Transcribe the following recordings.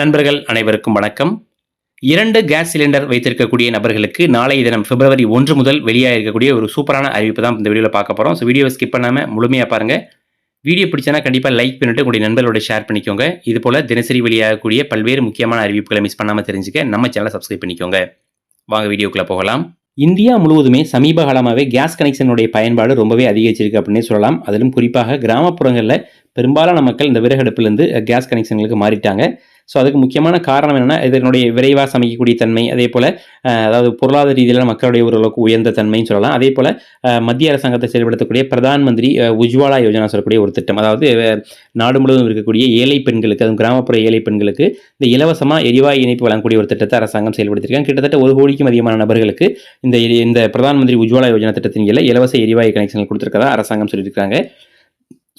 நண்பர்கள் அனைவருக்கும் வணக்கம். இரண்டு கேஸ் சிலிண்டர் வைத்திருக்கக்கூடிய நபர்களுக்கு நாளை தினம் பிப்ரவரி ஒன்று முதல் வெளியாக இருக்கக்கூடிய ஒரு சூப்பரான அறிவிப்பு தான் இந்த வீடியோவில் பார்க்க போகிறோம் ஸோ வீடியோவை ஸ்கிப் பண்ணாமல் முழுமையாக பாருங்கள் வீடியோ பிடிச்சனா கண்டிப்பாக லைக் பண்ணிட்டு உங்களுடைய நண்பர்களோட ஷேர் பண்ணிக்கோங்க. இது போல் தினசரி வெளியாகக்கூடிய பல்வேறு முக்கியமான அறிவிப்புகளை மிஸ் பண்ணாமல் தெரிஞ்சுக்க நம்ம சேனலை சப்ஸ்கிரைப் பண்ணிக்கோங்க. வாங்க வீடியோக்குள்ளே போகலாம். இந்தியா முழுவதுமே சமீப காலமாகவே கேஸ் கனெக்ஷனுடைய பயன்பாடு ரொம்பவே அதிகரிச்சிருக்கு அப்படின்னே சொல்லலாம். அதிலும் குறிப்பாக கிராமப்புறங்களில் பெரும்பாலான மக்கள் இந்த விறகடுப்புலேருந்து கேஸ் கனெக்ஷன்களுக்கு மாறிட்டாங்க. ஸோ அதுக்கு முக்கியமான காரணம் என்னென்னா இதனுடைய விரைவாக சமைக்கக்கூடிய தன்மை. அதே போல் அதாவது பொருளாதார ரீதியில் மக்களுடைய ஓரளவுக்கு உயர்ந்த தன்மைன்னு சொல்லலாம். அதே போல் மத்திய அரசாங்கத்தை செயல்படுத்தக்கூடிய பிரதான் மந்திரி உஜ்வாலா யோஜனா சொல்லக்கூடிய ஒரு திட்டம். அதாவது நாடு முழுவதும் இருக்கக்கூடிய ஏழை பெண்களுக்கு அதுவும் கிராமப்புற ஏழை பெண்களுக்கு இந்த இலவசமாக எரிவாயு இணைப்பு வழங்கக்கூடிய ஒரு திட்டத்தை அரசாங்கம் செயல்படுத்தியிருக்காங்க கிட்டத்தட்ட ஒரு கோடிக்கும் அதிகமான நபர்களுக்கு இந்த இந்த பிரதான் மந்திரி உஜ்வாலா யோஜனா திட்டத்தின் கீழே இலவச எரிவாயு கனெக்ஷன் கொடுத்துருக்கதா அரசாங்கம் சொல்லியிருக்காங்க.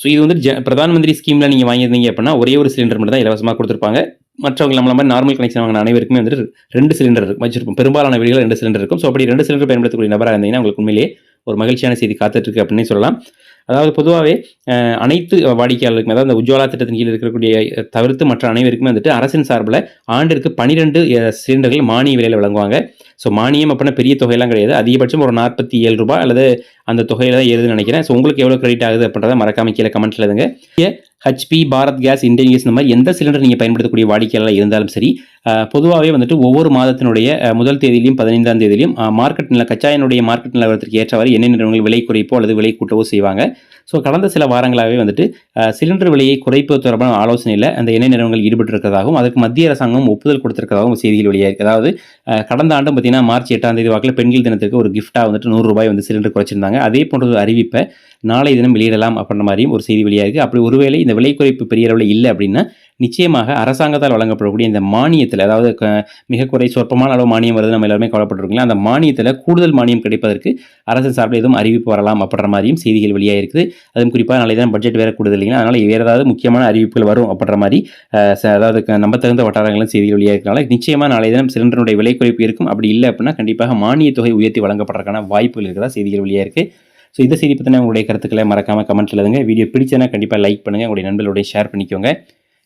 ஸோ இது வந்து ஜ பிரதான் மந்திரி ஸ்கீமில் நீங்கள் வாங்கியிருந்தீங்க அப்படின்னா ஒரே ஒரு சிலிண்டர் மட்டும் தான் இலவசமாக கொடுத்துருப்பாங்க. மற்றவங்க நம்மள மாதிரி நார்மல் கனெக்ஷன் வாங்கின அனைவருக்குமே வந்துட்டு ரெண்டு சிலிண்டர் இருக்கும். வச்சிருப்போம். பெரும்பாலான வீடுகள் ரெண்டு சிலிண்டர் இருக்கும். ஸோ அப்படி ரெண்டு சிலிண்டர் பயன்படுத்தக்கூடிய நபராக இருந்தீங்கன்னா உங்களுக்கு உண்மையிலேயே ஒரு மகிழ்ச்சியான செய்தி காத்துட்ருக்கு அப்படின்னு சொல்லலாம். அதாவது பொதுவாகவே அனைத்து வாடிக்கையாளருக்கும் அதாவது இந்த உஜ்வாலா திட்டத்தின் கீழ் இருக்கக்கூடிய தவிர்த்து மற்ற அனைவருக்குமே வந்துட்டு அரசின் சார்பில் ஆண்டிற்கு பனிரெண்டு சிலிண்டர்கள் மானிய விலையில் வழங்குவாங்க. ஸோ மானியம் அப்படின்னா பெரிய தொகையெல்லாம் கிடையாது. அதிகபட்சம் ஒரு நாற்பத்தி ஏழு ரூபாய் அல்லது அந்த தொகையில தான் ஏறுதுன்னு நினைக்கிறேன். ஸோ உங்களுக்கு எவ்வளோ கிரெடிட் ஆகுது அப்படின்றத மறக்காம கீழே கமெண்ட்ல எழுதுங்க. HP Bharat gas Indian gas இந்த மாதிரி எந்த சிலிண்டர் நீங்கள் பயன்படுத்தக்கூடிய வாடிக்கையாளர் இருந்தாலும் சரி பொதுவாகவே வந்துட்டு ஒவ்வொரு மாதத்தினுடைய முதல் தேதியிலையும் பதினைந்தாம் தேதியிலையும் மார்க்கெட் நில கச்சாயனுடைய மார்க்கெட் நிலவரத்திற்கு ஏற்றவாறு எண்ணெய் நிறுவனங்கள் விலை குறைப்போ அல்லது விலை கூட்டவோ செய்வாங்க. ஸோ கடந்த சில வாரங்களாகவே வந்துட்டு சிலிண்டர் விலையை குறைப்பது தொடர்பான ஆலோசனையில் அந்த எண்ணெய் நிறுவனங்கள் ஈடுபட்டிருக்கிறதாகவும் அதற்கு அதுக்கு மத்திய அரசாங்கம் ஒப்புதல் கொடுத்திருக்கிறதாகவும் செய்திகள் வெளியாயிருக்கு. அதாவது கடந்த ஆண்டும் பார்த்தீங்கன்னா மார்ச் எட்டாம் தேதி வாக்கில் பெண்கள் தினத்திற்கு ஒரு கிஃப்ட்டாக வந்துட்டு நூறு ரூபாய் வந்து சிலிண்டர் குறைச்சிருந்தாங்க. அதே போன்ற ஒரு அறிவிப்பை நாளை தினம் வெளியிடலாம் அப்படின்ற மாதிரியும் ஒரு செய்தி வெளியாயிருக்கு. அப்படி ஒருவேளை இந்த விலை குறைப்பு பெரிய அளவில் இல்லை அப்படின்னா நிச்சயமாக அரசாங்கத்தால் வழங்கப்படக்கூடிய இந்த மானியத்தில் அதாவது மிக குறை சொற்பமான அளவு மானியம் வருது நம்ம எல்லாருமே கவலைப்பட்டிருக்கீங்களா அந்த மானியத்தில் கூடுதல் மானியம் கிடைப்பதற்கு அரசு சார்பில் எதுவும் அறிவிப்பு வரலாம் அப்படின்ற மாதிரியும் செய்திகள் வெளியாகிருக்குது அதுவும் குறிப்பாக நாளை தான் பட்ஜெட் வேறு கூடுதல் இல்லைங்களா? அதனால் வேறு ஏதாவது முக்கியமான அறிவிப்புகள் வரும் அப்படின்ற மாதிரி அதாவது க- தகுந்த வட்டாரங்களும் செய்திகள் வெளியாகிறதுனால நிச்சயமாக நாளை தினம் சிலிண்டருடைய விலை குறைப்பு இருக்கும். அப்படி இல்லை அப்படின்னா கண்டிப்பாக மானிய தொகை உயர்த்தி வழங்கப்படுறதுக்கான வாய்ப்புகள் இருக்கிறதா செய்திகள் இருக்குது ஸோ இந்த செய்தி பற்றின உங்களுடைய கருத்துக்களை மறக்காமல் கமெண்ட் எழுதுங்க. வீடியோ பிடிச்சதுன்னா கண்டிப்பாக லைக் பண்ணுங்கள் உங்களுடைய நண்பர்களுடைய ஷேர் பண்ணிக்கோங்க.